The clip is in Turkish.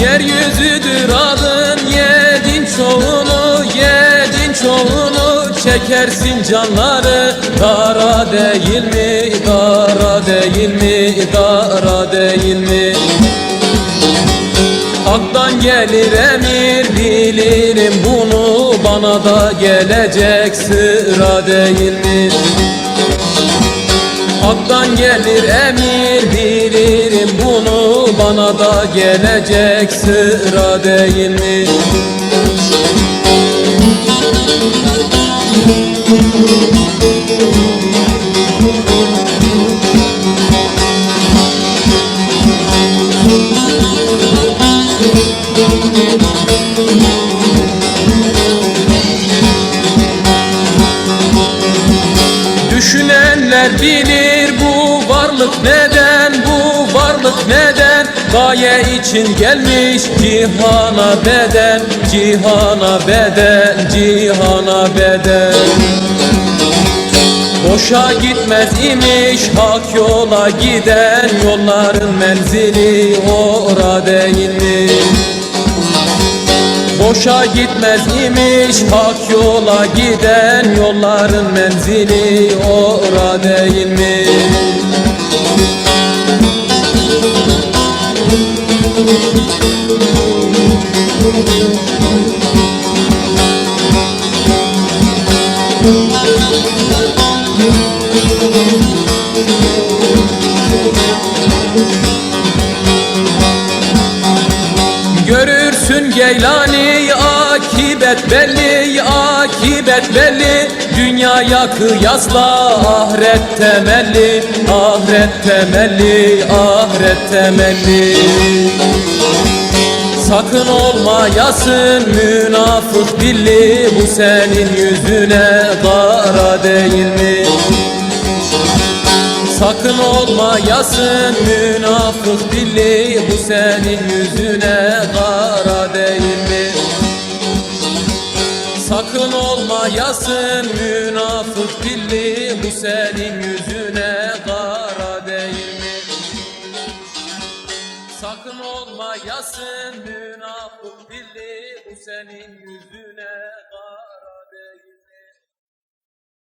Yeryüzüdür adın yedin çoğunu yedin çoğunu. Çekersin canları dara değil mi değil mi dara değil mi Hak'tan gelir emir bilirim bunu Bana da gelecek sıra değil mi? Hak'tan gelir emir bilirim bunu Bana da gelecek sıra değil mi? Düşünenler bilir bu varlık neden Bu varlık neden Gaye için gelmiş cihana beden Cihana beden Cihana beden Boşa gitmez imiş hak yola giden Yolların menzili ora değil? Boşa gitmez imiş hak yola giden Yolların menzili ora değil mi? Görürsün Geylani akibet belli akibet belli Dünyaya kıyasla ahiret temelli ahiret temelli ahiret temelli Sakın olmayasın münafık dilli Bu senin yüzüne kara değil mi? Sakın olmayasın münafık dilli Bu senin yüzüne kara olmayasın münafık dilli Bu senin yüzüne kara değil mi? Sakın olmayasın münafık dilli Bu senin yüzüne?